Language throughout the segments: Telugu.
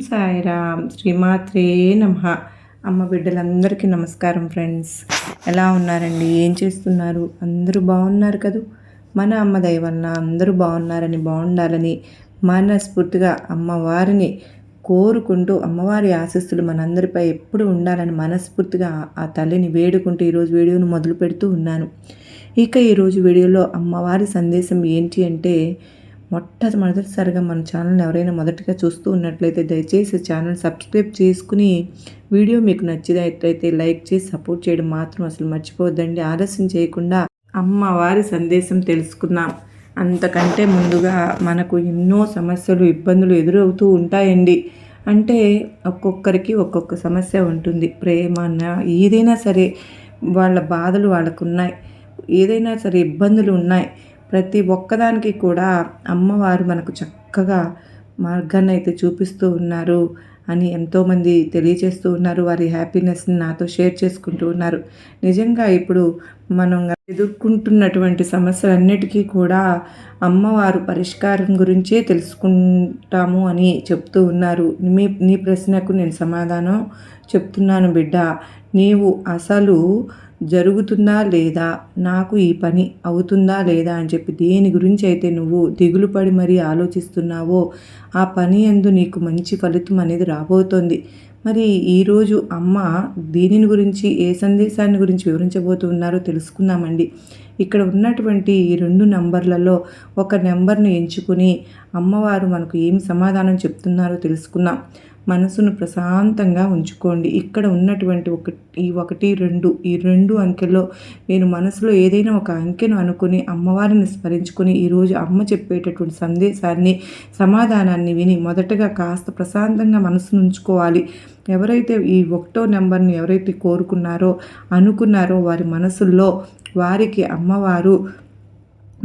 సాయిరామ్. శ్రీమాత్రే నమ. అమ్మ బిడ్డలందరికీ నమస్కారం ఫ్రెండ్స్. ఎలా ఉన్నారండి? ఏం చేస్తున్నారు? అందరూ బాగున్నారు కదూ? మన అమ్మ దయ అందరూ బాగున్నారని బాగుండాలని మనస్ఫూర్తిగా అమ్మవారిని కోరుకుంటూ అమ్మవారి ఆశస్సులు మనందరిపై ఎప్పుడు ఉండాలని మనస్ఫూర్తిగా ఆ తల్లిని వేడుకుంటూ ఈరోజు వీడియోను మొదలు పెడుతూ ఉన్నాను. ఇక ఈరోజు వీడియోలో అమ్మవారి సందేశం ఏంటి అంటే మొట్టమొదటిసారిగా మన ఛానల్ని ఎవరైనా మొదటిగా చూస్తూ ఉన్నట్లయితే దయచేసి ఛానల్ సబ్స్క్రైబ్ చేసుకుని వీడియో మీకు నచ్చినట్లయితే లైక్ చేసి సపోర్ట్ చేయడం మాత్రం అసలు మర్చిపోవద్దండి. ఆలస్యం చేయకుండా అమ్మవారి సందేశం తెలుసుకుందాం. అంతకంటే ముందుగా మనకు ఎన్నో సమస్యలు ఇబ్బందులు ఎదురవుతూ ఉంటాయండి. అంటే ఒక్కొక్కరికి ఒక్కొక్క సమస్య ఉంటుంది. ప్రేమ ఏదైనా సరే వాళ్ళ బాధలు వాళ్ళకు ఉన్నాయి ఏదైనా సరే ఇబ్బందులు ఉన్నాయి. ప్రతి ఒక్కదానికి కూడా అమ్మవారు మనకు చక్కగా మార్గాన్ని అయితే చూపిస్తూ ఉన్నారు అని ఎంతోమంది తెలియజేస్తూ ఉన్నారు. వారి హ్యాపీనెస్ని నాతో షేర్ చేసుకుంటూ ఉన్నారు. నిజంగా ఇప్పుడు మనం ఎదుర్కొంటున్నటువంటి సమస్యలన్నిటికీ కూడా అమ్మవారు పరిష్కారం గురించే తెలుసుకుంటాము అని చెప్తూ ఉన్నారు. మీ నీ ప్రశ్నకు నేను సమాధానం చెప్తున్నాను బిడ్డ. నీవు అసలు జరుగుతుందా లేదా నాకు ఈ పని అవుతుందా లేదా అని చెప్పి దేని గురించి అయితే నువ్వు దిగులు పడి మరీ ఆలోచిస్తున్నావో ఆ పని ఎందు నీకు మంచి ఫలితం అనేది రాబోతోంది. మరి ఈరోజు అమ్మ దీనిని గురించి ఏ సందేశాన్ని గురించి వివరించబోతున్నారో తెలుసుకుందామండి. ఇక్కడ ఉన్నటువంటి ఈ రెండు నంబర్లలో ఒక నెంబర్ను ఎంచుకుని అమ్మవారు మనకు ఏం సమాధానం చెప్తున్నారో తెలుసుకుందాం. మనసును ప్రశాంతంగా ఉంచుకోండి. ఇక్కడ ఉన్నటువంటి ఒక ఈ ఒకటి రెండు ఈ రెండు అంకెల్లో నేను మనసులో ఏదైనా ఒక అంకెను అనుకుని అమ్మవారిని స్మరించుకుని ఈరోజు అమ్మ చెప్పేటటువంటి సందేశాన్ని సమాధానాన్ని విని మొదటగా కాస్త ప్రశాంతంగా మనసును ఉంచుకోవాలి. ఎవరైతే ఈ ఒకటో నెంబర్ని ఎవరైతే కోరుకున్నారో అనుకున్నారో వారి మనసుల్లో వారికి అమ్మవారు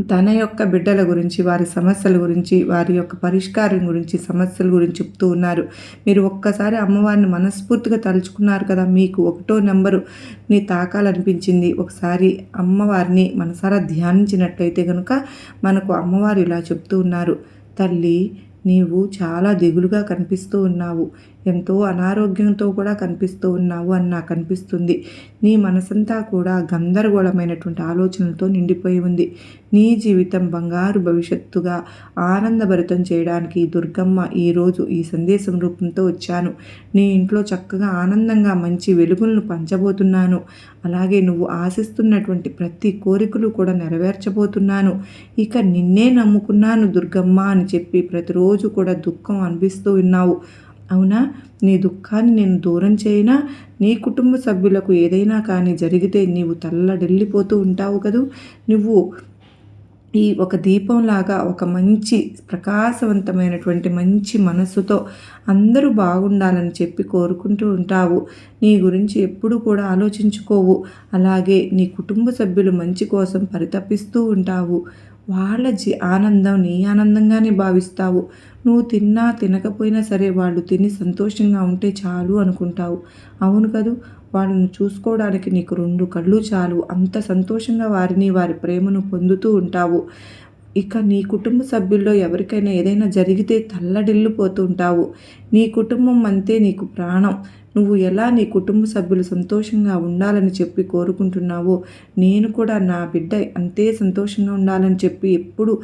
తన యొక్క బిడ్డల గురించి వారి సమస్యల గురించి వారి యొక్క పరిష్కారం గురించి సమస్యల గురించి చెప్తూ ఉన్నారు. మీరు ఒక్కసారి అమ్మవారిని మనస్ఫూర్తిగా తలుచుకున్నారు కదా మీకు ఒకటో నెంబరు నీ తాకాలనిపించింది. ఒకసారి అమ్మవారిని మనసారా ధ్యానించినట్లయితే కనుక మనకు అమ్మవారు ఇలా చెప్తూ ఉన్నారు. తల్లి నీవు చాలా దిగులుగా కనిపిస్తూ ఉన్నావు. ఎంతో అనారోగ్యంతో కూడా కనిపిస్తూ ఉన్నావు అని నాకు అనిపిస్తుంది. నీ మనసంతా కూడా గందరగోళమైనటువంటి ఆలోచనలతో నిండిపోయి ఉంది. నీ జీవితం బంగారు భవిష్యత్తుగా ఆనందభరితం చేయడానికి దుర్గమ్మ ఈరోజు ఈ సందేశం రూపంతో వచ్చాను. నీ ఇంట్లో చక్కగా ఆనందంగా మంచి వెలుగులను పంచబోతున్నాను. అలాగే నువ్వు ఆశిస్తున్నటువంటి ప్రతి కోరికలు కూడా నెరవేర్చబోతున్నాను. ఇక నిన్నే నమ్ముకున్నాను దుర్గమ్మ అని చెప్పి ప్రతిరోజు కూడా దుఃఖం అనిపిస్తూ ఉన్నావు. అవునా? నీ దుఃఖాన్ని నేను దూరం చేయనా? నీ కుటుంబ సభ్యులకు ఏదైనా కానీ జరిగితే నీవు తల్లడిల్లిపోతూ ఉంటావు కదూ? నువ్వు ఈ ఒక దీపంలాగా ఒక మంచి ప్రకాశవంతమైనటువంటి మంచి మనస్సుతో అందరూ బాగుండాలని చెప్పి కోరుకుంటూ ఉంటావు. నీ గురించి ఎప్పుడు కూడా ఆలోచించుకోవు. అలాగే నీ కుటుంబ సభ్యులు మంచి కోసం పరితపిస్తూ ఉంటావు. వాళ్ళ జీ ఆనందం నీ ఆనందంగానే భావిస్తావు. నువ్వు తిన్నా తినకపోయినా సరే వాళ్ళు తిని సంతోషంగా ఉంటే చాలు అనుకుంటావు. అవును కదూ? వాళ్ళను చూసుకోవడానికి నీకు రెండు కళ్ళు చాలు. అంత సంతోషంగా వారిని వారి ప్రేమను పొందుతూ ఉంటావు. ఇక నీ కుటుంబ సభ్యుల్లో ఎవరికైనా ఏదైనా జరిగితే తల్లడిల్లిపోతూ ఉంటావు. నీ కుటుంబం అంతే నీకు ప్రాణం. నువ్వు ఎలా నీ కుటుంబ సభ్యులు సంతోషంగా ఉండాలని చెప్పి కోరుకుంటున్నావో నేను కూడా నా బిడ్డ అంతే సంతోషంగా ఉండాలని చెప్పి ఎప్పుడు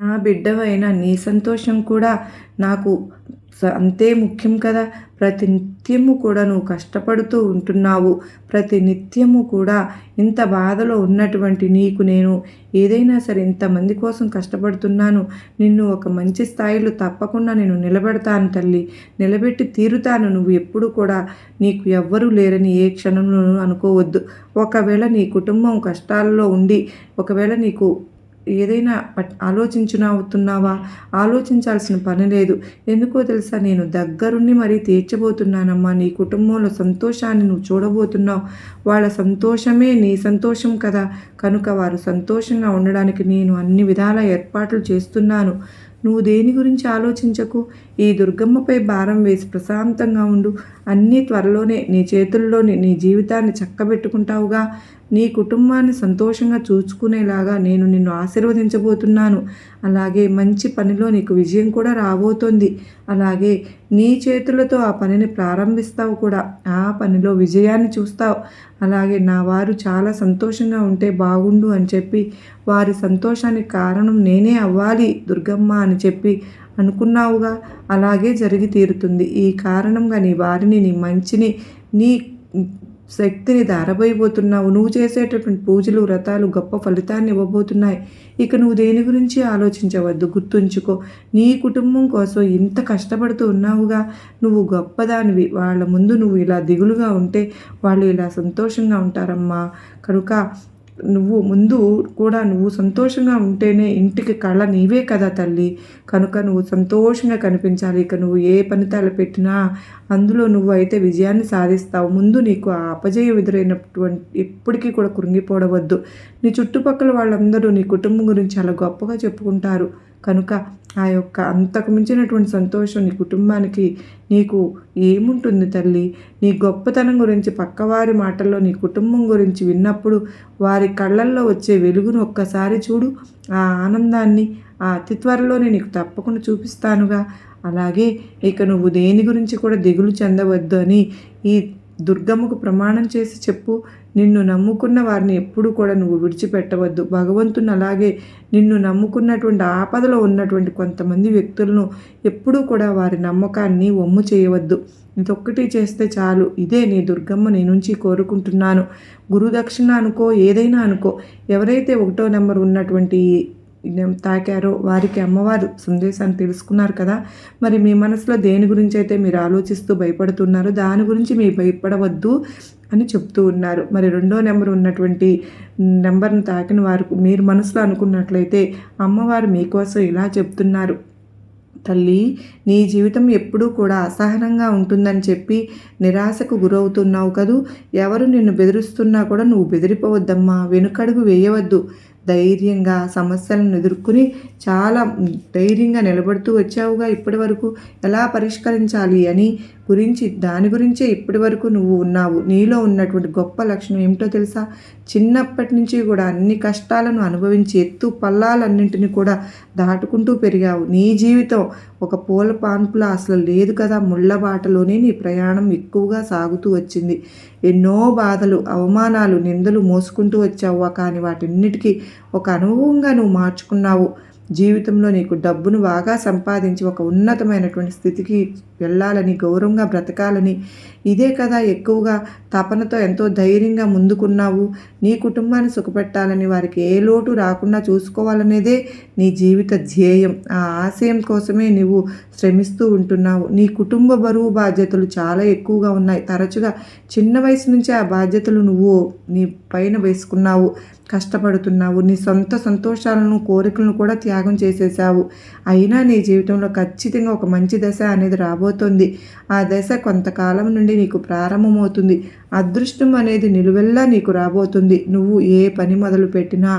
నా బిడ్డవైన నీ సంతోషం కూడా నాకు అంతే ముఖ్యం కదా. ప్రతి నిత్యము కూడా నువ్వు కష్టపడుతూ ఉంటున్నావు. ప్రతి నిత్యము కూడా ఇంత బాధలో ఉన్నటువంటి నీకు నేను ఏదైనా సరే ఇంతమంది కోసం కష్టపడుతున్నాను. నిన్ను ఒక మంచి స్థాయిలో తప్పకుండా నేను నిలబెడతాను తల్లి. నిలబెట్టి తీరుతాను. నువ్వు ఎప్పుడు కూడా నీకు ఎవ్వరూ లేరని ఏ క్షణంలోనూ అనుకోవద్దు. ఒకవేళ నీ కుటుంబం కష్టాల్లో ఉండి ఒకవేళ నీకు ఏదైనా అవుతున్నావా ఆలోచించాల్సిన పని లేదు. ఎందుకో తెలుసా? నేను దగ్గరుండి మరీ తీర్చబోతున్నానమ్మా. నీ కుటుంబంలో సంతోషాన్ని నువ్వు చూడబోతున్నావు. వాళ్ళ సంతోషమే నీ సంతోషం కదా. కనుక వారు సంతోషంగా ఉండడానికి నేను అన్ని విధాల ఏర్పాట్లు చేస్తున్నాను. నువ్వు దేని గురించి ఆలోచించకు? ఈ దుర్గమ్మపై భారం వేసి ప్రశాంతంగా ఉండు. అన్నీ త్వరలోనే నీ చేతుల్లోని నీ జీవితాన్ని చక్కబెట్టుకుంటావుగా. నీ కుటుంబాన్ని సంతోషంగా చూసుకునేలాగా నేను నిన్ను ఆశీర్వదించబోతున్నాను. అలాగే మంచి పనిలో నీకు విజయం కూడా రాబోతోంది. అలాగే నీ చేతులతో ఆ పనిని ప్రారంభిస్తావు కూడా. ఆ పనిలో విజయాన్ని చూస్తావు. అలాగే నా వారు చాలా సంతోషంగా ఉంటే బాగుండు అని చెప్పి వారి సంతోషానికి కారణం నేనే అవ్వాలి దుర్గమ్మ అని చెప్పి అనుకున్నావుగా. అలాగే జరిగి తీరుతుంది. ఈ కారణంగా నీ వారిని నీ మంచిని నీ శక్తిని ధారబోయిపోతున్నావు. నువ్వు చేసేటటువంటి పూజలు వ్రతాలు గొప్ప ఫలితాన్ని ఇవ్వబోతున్నాయి. ఇక నువ్వు దేని గురించి ఆలోచించవద్దు. గుర్తుంచుకో నీ కుటుంబం కోసం ఇంత కష్టపడుతూ ఉన్నావుగా. నువ్వు గొప్పదానివి. వాళ్ళ ముందు నువ్వు ఇలా దిగులుగా ఉంటే వాళ్ళు ఇలా సంతోషంగా ఉంటారమ్మా. కనుక నువ్వు ముందు కూడా నువ్వు సంతోషంగా ఉంటేనే ఇంటికి కళ నీవే కదా తల్లి. కనుక నువ్వు సంతోషంగా కనిపించాలి. ఇక నువ్వు ఏ పని పెట్టినా అందులో నువ్వు అయితే విజయాన్ని సాధిస్తావు. ముందు నీకు ఆ అపజయం ఎదురైనటువంటి ఎప్పటికీ కూడా కృంగిపోవడవద్దు నీ చుట్టుపక్కల వాళ్ళందరూ నీ కుటుంబం గురించి చాలా గొప్పగా చెప్పుకుంటారు. కనుక ఆ యొక్క అంతకు మించినటువంటి సంతోషం నీ కుటుంబానికి నీకు ఏముంటుంది తల్లి? నీ గొప్పతనం గురించి పక్కవారి మాటల్లో నీ కుటుంబం గురించి విన్నప్పుడు వారి కళ్ళల్లో వచ్చే వెలుగును ఒక్కసారి చూడు. ఆ ఆనందాన్ని ఆ అతి త్వరలోనే నీకు తప్పకుండా చూపిస్తానుగా. అలాగే ఇక నువ్వు దేని గురించి కూడా దిగులు చెందవద్దు అని ఈ దుర్గమ్మకు ప్రమాణం చేసి చెప్పు. నిన్ను నమ్ముకున్న వారిని ఎప్పుడూ కూడా నువ్వు విడిచిపెట్టవద్దు. భగవంతుని అలాగే నిన్ను నమ్ముకున్నటువంటి ఆపదలో ఉన్నటువంటి కొంతమంది వ్యక్తులను ఎప్పుడూ కూడా వారి నమ్మకాన్ని ఒమ్ము చేయవద్దు. ఇదొక్కటి చేస్తే చాలు. ఇదే నీ దుర్గమ్మ నీ నుంచి కోరుకుంటున్నాను. గురుదక్షిణ అనుకో ఏదైనా అనుకో. ఎవరైతే ఒకటో నెంబర్ ఉన్నటువంటి తాకారో వారికి అమ్మవారు సందేశాన్ని తెలుసుకున్నారు కదా. మరి మీ మనసులో దేని గురించి అయితే మీరు ఆలోచిస్తూ భయపడుతున్నారో దాని గురించి మీరు భయపడవద్దు అని చెప్తూ ఉన్నారు. మరి రెండో నెంబర్ ఉన్నటువంటి నెంబర్ను తాకిన వారు మీరు మనసులో అనుకున్నట్లయితే అమ్మవారు మీకోసం ఇలా చెప్తున్నారు. తల్లి నీ జీవితం ఎప్పుడూ కూడా అసహనంగా ఉంటుందని చెప్పి నిరాశకు గురవుతున్నావు కదూ. ఎవరు నిన్ను బెదిరిస్తున్నా కూడా నువ్వు బెదిరిపోవద్దమ్మా. వెనుకడుగు వేయవద్దు. ధైర్యంగా సమస్యలను ఎదుర్కొని చాలా ధైర్యంగా నిలబడుతూ వచ్చావుగా ఇప్పటి వరకు. ఎలా పరిష్కరించాలి అని గురించి దాని గురించే ఇప్పటి వరకు నువ్వు ఉన్నావు. నీలో ఉన్నటువంటి గొప్ప లక్షణం ఏమిటో తెలుసా? చిన్నప్పటి నుంచి కూడా అన్ని కష్టాలను అనుభవించి ఎత్తు పల్లాలన్నింటినీ కూడా దాటుకుంటూ పెరిగావు. నీ జీవితం ఒక పూల పాన్పులా అసలు లేదు కదా? ముళ్ళ బాటలోనే నీ ప్రయాణం ఎక్కువగా సాగుతూ వచ్చింది. ఎన్నో బాధలు అవమానాలు నిందలు మోసుకుంటూ వచ్చావు. కానీ వాటిన్నిటికీ ఒక అనుభవంగా నువ్వు మార్చుకున్నావు. జీవితంలో నీకు డబ్బును బాగా సంపాదించి ఒక ఉన్నతమైనటువంటి స్థితికి వెళ్ళాలని గౌరవంగా బ్రతకాలని ఇదే కదా ఎక్కువగా తపనతో ఎంతో ధైర్యంగా ముందుకున్నావు. నీ కుటుంబాన్ని సుఖపెట్టాలని వారికి ఏ లోటు రాకుండా చూసుకోవాలనేదే నీ జీవిత ధ్యేయం. ఆ ఆశయం కోసమే నువ్వు శ్రమిస్తూ ఉంటున్నావు. నీ కుటుంబ బరువు బాధ్యతలు చాలా ఎక్కువగా ఉన్నాయి. తరచుగా చిన్న వయసు నుంచే ఆ బాధ్యతలు నువ్వు నీ పైన వేసుకున్నావు కష్టపడుతున్నావు. నీ సొంత సంతోషాలను కోరికలను కూడా త్యాగం చేసేసావు అయినా నీ జీవితంలో ఖచ్చితంగా ఒక మంచి దశ అనేది రాబోతోంది. ఆ దశ కొంతకాలం నుండి నీకు ప్రారంభమవుతుంది. అదృష్టం అనేది నిలువెల్లా నీకు రాబోతుంది. నువ్వు ఏ పని మొదలు పెట్టినా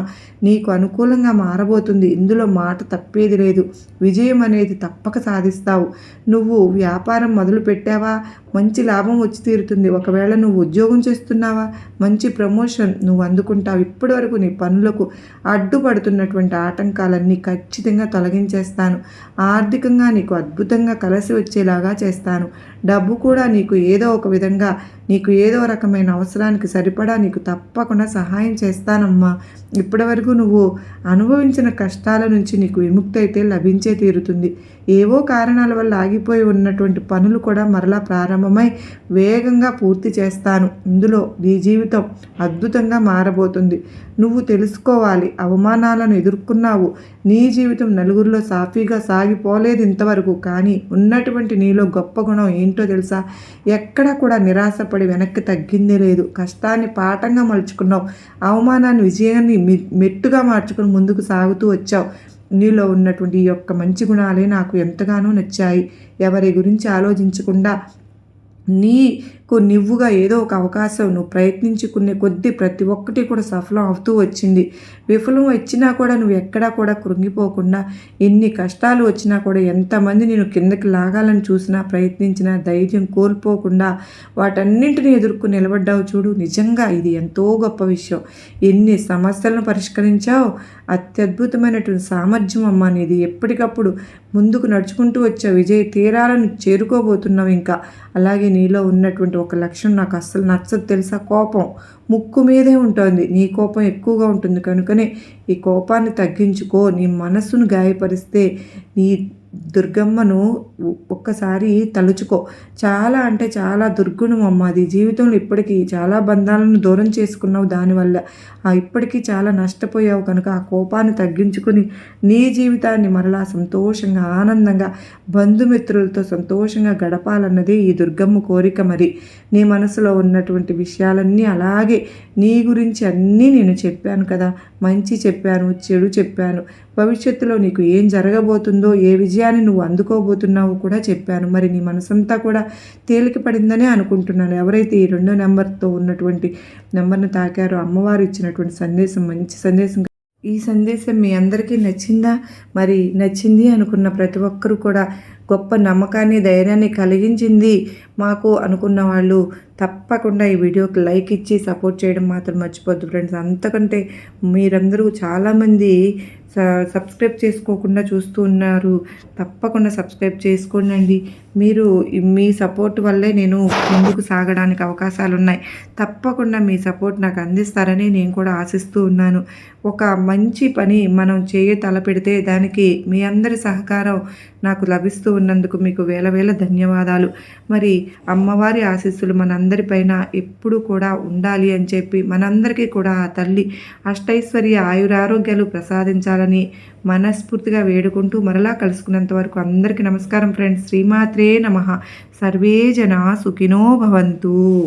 నీకు అనుకూలంగా మారబోతుంది. ఇందులో మాట తప్పేది లేదు. విజయం అనేది తప్పక సాధిస్తావు. నువ్వు వ్యాపారం మొదలు పెట్టావా మంచి లాభం వచ్చి తీరుతుంది. ఒకవేళ నువ్వు ఉద్యోగం చేస్తున్నావా? మంచి ప్రమోషన్ నువ్వు అందుకుంటావు. ఇప్పటి వరకు నీ పనులకు అడ్డుపడుతున్నటువంటి ఆటంకాలన్నీ ఖచ్చితంగా తొలగించేస్తాను. ఆర్థికంగా నీకు అద్భుతంగా కలిసి వచ్చేలాగా చేస్తాను. డబ్బు కూడా నీకు ఏదో ఒక విధంగా నీకు ఏదో రకమైన అవసరానికి సరిపడా నీకు తప్పకుండా సహాయం చేస్తానమ్మా. ఇప్పటివరకు నువ్వు అనుభవించిన కష్టాల నుంచి నీకు విముక్తి అయితే లభించే తీరుతుంది. ఏవో కారణాల వల్ల ఆగిపోయి ఉన్నటువంటి పనులు కూడా మరలా ప్రారంభమై వేగంగా పూర్తి చేస్తాను. ఇందులో నీ జీవితం అద్భుతంగా మారబోతుంది. నువ్వు తెలుసుకోవాలి అవమానాలను ఎదుర్కొన్నావు. నీ జీవితం నలుగురిలో సాఫీగా సాగిపోలేదు ఇంతవరకు. కానీ ఉన్నటువంటి నీలో గొప్ప గుణం ఏంటి? తెలుసా? ఎక్కడ కూడా నిరాశపడి వెనక్కి తగ్గిందే లేదు. కష్టాన్ని పాఠంగా మలుచుకున్నావు. అవమానాన్ని విజయాన్ని మెట్టుగా మార్చుకుని ముందుకు సాగుతూ వచ్చావు. నీలో ఉన్నటువంటి ఈ యొక్క మంచి గుణాలే నాకు ఎంతగానో నచ్చాయి. ఎవరి గురించి ఆలోచించకుండా నీ నువ్వుగా ఏదో ఒక అవకాశం నువ్వు ప్రయత్నించుకునే కొద్దీ ప్రతి ఒక్కటి కూడా సఫలం అవుతూ వచ్చింది. విఫలం వచ్చినా కూడా నువ్వు ఎక్కడా కూడా కృంగిపోకుండా ఎన్ని కష్టాలు వచ్చినా కూడా ఎంతమంది నేను కిందకి లాగాలని చూసినా ప్రయత్నించినా ధైర్యం కోల్పోకుండా వాటన్నింటిని ఎదుర్కొని నిలబడ్డావు చూడు. నిజంగా ఇది ఎంతో గొప్ప విషయం. ఎన్ని సమస్యలను పరిష్కరించావు? అత్యద్భుతమైనటువంటి సామర్థ్యం అమ్మ నీది. ఎప్పటికప్పుడు ముందుకు నడుచుకుంటూ వచ్చే విజయ తీరాలను చేరుకోబోతున్నావు ఇంకా. అలాగే నీలో ఉన్నటువంటి ఒక లక్షణం నాకు అస్సలు నచ్చదు తెలుసా? కోపం ముక్కు మీదే ఉంటుంది. నీ కోపం ఎక్కువగా ఉంటుంది. కనుకనే ఈ కోపాన్ని తగ్గించుకో. నీ మనస్సును గాయపరిస్తే నీ దుర్గమ్మను ఒక్కసారి తలుచుకో. చాలా అంటే చాలా దుర్గుణం అమ్మ అది. జీవితంలో ఇప్పటికీ చాలా బంధాలను దూరం చేసుకున్నావు దానివల్ల. ఇప్పటికీ చాలా నష్టపోయావు కనుక ఆ కోపాన్ని తగ్గించుకుని నీ జీవితాన్ని మరలా సంతోషంగా ఆనందంగా బంధుమిత్రులతో సంతోషంగా గడపాలన్నది ఈ దుర్గమ్మ కోరిక మరి. నీ మనసులో ఉన్నటువంటి విషయాలన్నీ అలాగే నీ గురించి అన్నీ నేను చెప్పాను కదా. మంచి చెప్పాను చెడు చెప్పాను. భవిష్యత్తులో నీకు ఏం జరగబోతుందో ఏ విజయాన్ని నువ్వు అందుకోబోతున్నావో కూడా చెప్పాను. మరి నీ మనసంతా కూడా తేలిక పడిందనే అనుకుంటున్నాను. ఎవరైతే ఈ రెండో నెంబర్తో ఉన్నటువంటి నెంబర్ను తాకారో అమ్మవారు ఇచ్చినటువంటి సందేశం మంచి సందేశం. ఈ సందేశం మీ అందరికీ నచ్చిందా? మరి నచ్చింది అనుకున్న ప్రతి ఒక్కరూ కూడా గొప్ప నమ్మకాన్ని ధైర్యాన్ని కలిగించింది మాకు అనుకున్న వాళ్ళు. తప్పకుండా ఈ వీడియోకి లైక్ ఇచ్చి సపోర్ట్ చేయడం మాత్రం మర్చిపోద్దు ఫ్రెండ్స్. అంతకంటే మీరందరూ చాలామంది సబ్స్క్రైబ్ చేసుకోకుండా చూస్తూ ఉన్నారు. తప్పకుండా సబ్స్క్రైబ్ చేసుకోండి మీరు మీ సపోర్ట్ వల్లే నేను ముందుకు సాగడానికి అవకాశాలు ఉన్నాయి తప్పకుండా మీ సపోర్ట్ నాకు అందిస్తారని నేను కూడా ఆశిస్తూ ఉన్నాను. ఒక మంచి పని మనం చేయ తలపెడితే దానికి మీ అందరి సహకారం నాకు లభిస్తూ ఉన్నందుకు మీకు వేల వేల ధన్యవాదాలు. మరి అమ్మవారి ఆశీస్సులు మనందరిపైన ఎప్పుడు కూడా ఉండాలి అని చెప్పి మనందరికీ కూడా ఆ తల్లి అష్టైశ్వర్య ఆయురారోగ్యాలు ప్రసాదించాలని మనస్ఫూర్తిగా వేడుకుంటూ మరలా కలుసుకున్నంత వరకు అందరికీ నమస్కారం ఫ్రెండ్స్ శ్రీమాత్రే నమ. సర్వే జన సుఖినో భవంతు.